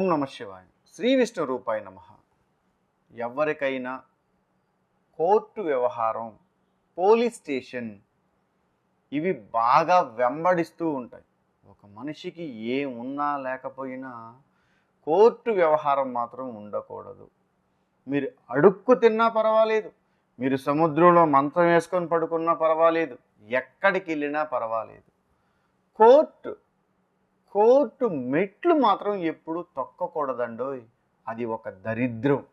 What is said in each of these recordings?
నమ శివాయ. శ్రీ విష్ణు రూపాయ నమ. ఎవరికైనా కోర్టు వ్యవహారం పోలీస్ స్టేషన్ ఇవి బాగా వెంబడిస్తూ ఉంటాయి. ఒక మనిషికి ఏమున్నా ఉన్నా లేకపోయినా కోర్టు వ్యవహారం మాత్రం ఉండకూడదు. మీరు అడుక్కు తిన్నా పర్వాలేదు. మీరు సముద్రంలో మంచం వేసుకొని పడుకున్నా పర్వాలేదు. ఎక్కడికి వెళ్ళినా పర్వాలేదు. కోర్టు కోర్టు మెట్లు మాత్రం ఎప్పుడు తొక్కకూడదండోయ్. అది ఒక దరిద్రం.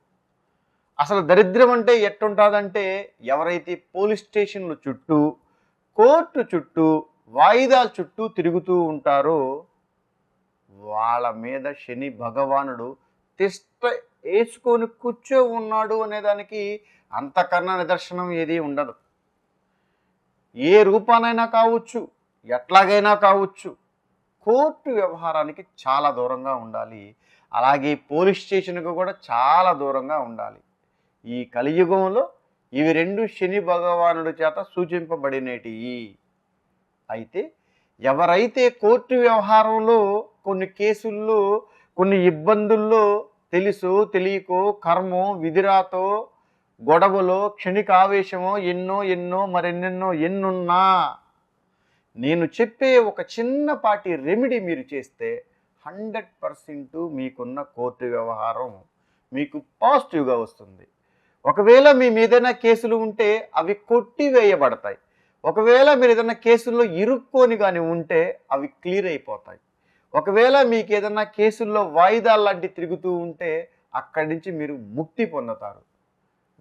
అసలు దరిద్రం అంటే ఎట్టుంటుందంటే ఎవరైతే పోలీస్ స్టేషన్ల చుట్టూ కోర్టు చుట్టూ వాయిదాల చుట్టూ తిరుగుతూ ఉంటారో వాళ్ళ మీద శని భగవానుడు తిష్ట వేసుకొని కూర్చో ఉన్నాడు అనేదానికి అంతకన్నా నిదర్శనం ఏది ఉండదు. ఏ రూపానైనా కావచ్చు ఎట్లాగైనా కావచ్చు. కోర్టు వ్యవహారానికి చాలా దూరంగా ఉండాలి. అలాగే పోలీస్ స్టేషన్కు కూడా చాలా దూరంగా ఉండాలి. ఈ కలియుగంలో ఇవి రెండు శని భగవానుడి చేత సూచింపబడినటివి అయితే ఎవరైతే కోర్టు వ్యవహారంలో కొన్ని కేసుల్లో కొన్ని ఇబ్బందుల్లో తెలుసు తెలియకో కర్మో విధిరాతో గొడవలో క్షణికావేశమో ఎన్నో ఎన్నో మరెన్నెన్నో ఎన్నున్నా నేను చెప్పే ఒక చిన్నపాటి రెమెడీ మీరు చేస్తే హండ్రెడ్ పర్సెంట్ మీకున్న కోర్టు వ్యవహారం మీకు పాజిటివ్గా వస్తుంది. ఒకవేళ మీ మీదైనా కేసులు ఉంటే అవి కొట్టివేయబడతాయి. ఒకవేళ మీరు ఏదైనా కేసుల్లో ఇరుక్కొని కానీ ఉంటే అవి క్లియర్ అయిపోతాయి. ఒకవేళ మీకు ఏదైనా కేసుల్లో వాయిదాలు లాంటి తిరుగుతూ ఉంటే అక్కడి నుంచి మీరు ముక్తి పొందుతారు.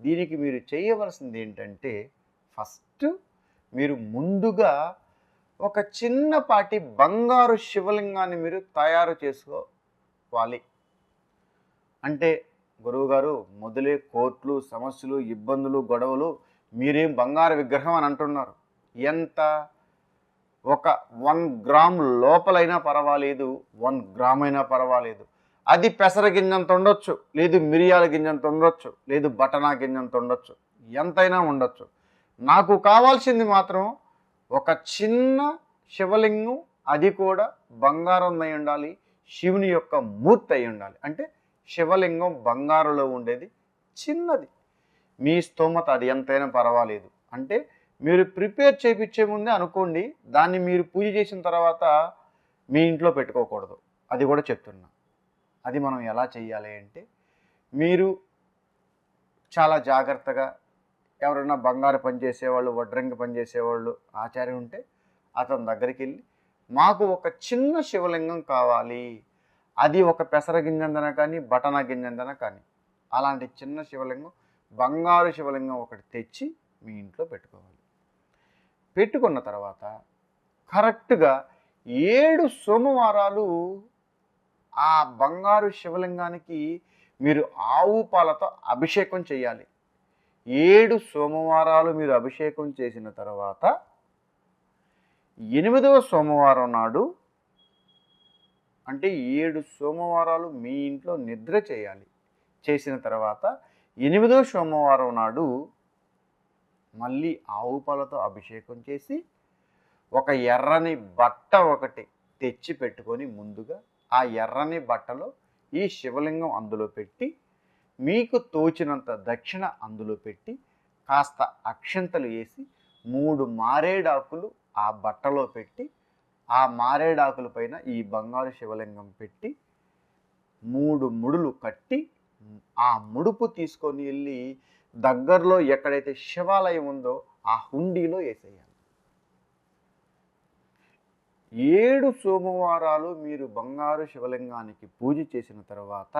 దీనికి మీరు చేయవలసింది ఏంటంటే ఫస్ట్ మీరు ముందుగా ఒక చిన్నపాటి బంగారు శివలింగాన్ని మీరు తయారు చేసుకోవాలి. అంటే గురువుగారు మొదలే కోట్లు సమస్యలు ఇబ్బందులు గొడవలు మీరేం బంగారు విగ్రహం అని అంటున్నారు. ఎంత? ఒక వన్ గ్రామ్ లోపలైనా పర్వాలేదు వన్ గ్రామ్ అయినా పర్వాలేదు. అది పెసర గింజంత ఉండొచ్చు లేదు మిరియాల గింజంత ఉండొచ్చు లేదు బటనా గింజంత ఉండొచ్చు ఎంతైనా ఉండొచ్చు. నాకు కావాల్సింది మాత్రం ఒక చిన్న శివలింగం అది కూడా బంగారం అయి ఉండాలి శివుని యొక్క మూర్తి అయి ఉండాలి. అంటే శివలింగం బంగారులో ఉండేది చిన్నది. మీ స్తోమత అది ఎంతైనా పర్వాలేదు. అంటే మీరు ప్రిపేర్ చేయించే ముందే అనుకోండి దాన్ని మీరు పూజ చేసిన తర్వాత మీ ఇంట్లో పెట్టుకోకూడదు. అది కూడా చెప్తున్నా. అది మనం ఎలా చేయాలి అంటే మీరు చాలా జాగ్రత్తగా ఎవరైనా బంగారు పని చేసేవాళ్ళు వడ్రంగి పని చేసేవాళ్ళు ఆచార్యం ఉంటే అతని దగ్గరికి వెళ్ళి మాకు ఒక చిన్న శివలింగం కావాలి. అది ఒక పెసర గింజందన కానీ బటన గింజందన కానీ. అలాంటి చిన్న శివలింగం బంగారు శివలింగం ఒకటి తెచ్చి మీ ఇంట్లో పెట్టుకోవాలి. పెట్టుకున్న తర్వాత కరెక్ట్గా ఏడు సోమవారాలు ఆ బంగారు శివలింగానికి మీరు ఆవు పాలతో అభిషేకం చేయాలి. ఏడు సోమవారాలు మీరు అభిషేకం చేసిన తర్వాత ఎనిమిదవ సోమవారం నాడు అంటే ఏడు సోమవారాలు మీ ఇంట్లో నిద్ర చేయాలి. చేసిన తర్వాత ఎనిమిదవ సోమవారం నాడు మళ్ళీ ఆవు పాలతో అభిషేకం చేసి ఒక ఎర్రని బట్ట ఒకటి తెచ్చి పెట్టుకొని ముందుగా ఆ ఎర్రని బట్టలో ఈ శివలింగం అందులో పెట్టి మీకు తోచినంత దక్షిణ అందులో పెట్టి కాస్త అక్షంతలు వేసి మూడు మారేడాకులు ఆ బట్టలో పెట్టి ఆ మారేడాకుల పైన ఈ బంగారు శివలింగం పెట్టి మూడు ముడులు కట్టి ఆ ముడుపు తీసుకొని వెళ్ళి దగ్గరలో ఎక్కడైతే శివాలయం ఉందో ఆ హుండీలో వేసేయాలి. ఏడు సోమవారాలు మీరు బంగారు శివలింగానికి పూజ చేసిన తర్వాత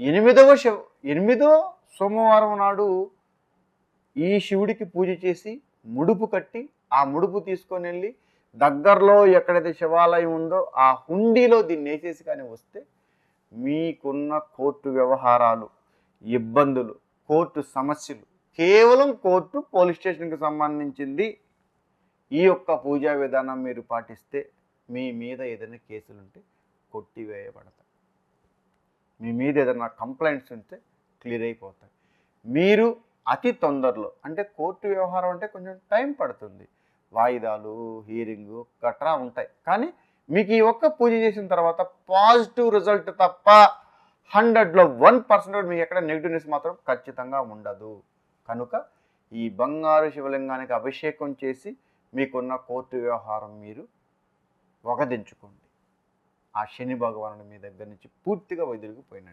ఎనిమిదవ శివ ఎనిమిదో సోమవారం నాడు ఈ శివుడికి పూజ చేసి ముడుపు కట్టి ఆ ముడుపు తీసుకొని వెళ్ళి దగ్గరలో ఎక్కడైతే శివాలయం ఉందో ఆ హుండీలో దీన్ని వేసేసి కానీ వస్తే మీకున్న కోర్టు వ్యవహారాలు ఇబ్బందులు కోర్టు సమస్యలు కేవలం కోర్టు పోలీస్ స్టేషన్కి సంబంధించింది ఈ యొక్క పూజా విధానం మీరు పాటిస్తే మీ మీద ఏదైనా కేసులుంటే కొట్టివేయబడతాయి. మీ మీద ఏదైనా కంప్లైంట్స్ ఉంటే క్లియర్ అయిపోతాయి. మీరు అతి తొందరలో అంటే కోర్టు వ్యవహారం అంటే కొంచెం టైం పడుతుంది. వాయిదాలు హీరింగు గట్రా ఉంటాయి. కానీ మీకు ఈ ఒక్క పూజ చేసిన తర్వాత పాజిటివ్ రిజల్ట్ తప్ప హండ్రెడ్లో వన్ పర్సెంట్ మీకు ఎక్కడ నెగిటివ్నెస్ మాత్రం ఖచ్చితంగా ఉండదు. కనుక ఈ బంగారు శివలింగానికి అభిషేకం చేసి మీకున్న కోర్టు వ్యవహారం మీరు వగదించుకోండి. ఆ శని భగవానుడు మీ దగ్గర నుంచి పూర్తిగా వదిలిగిపోయినట్టు.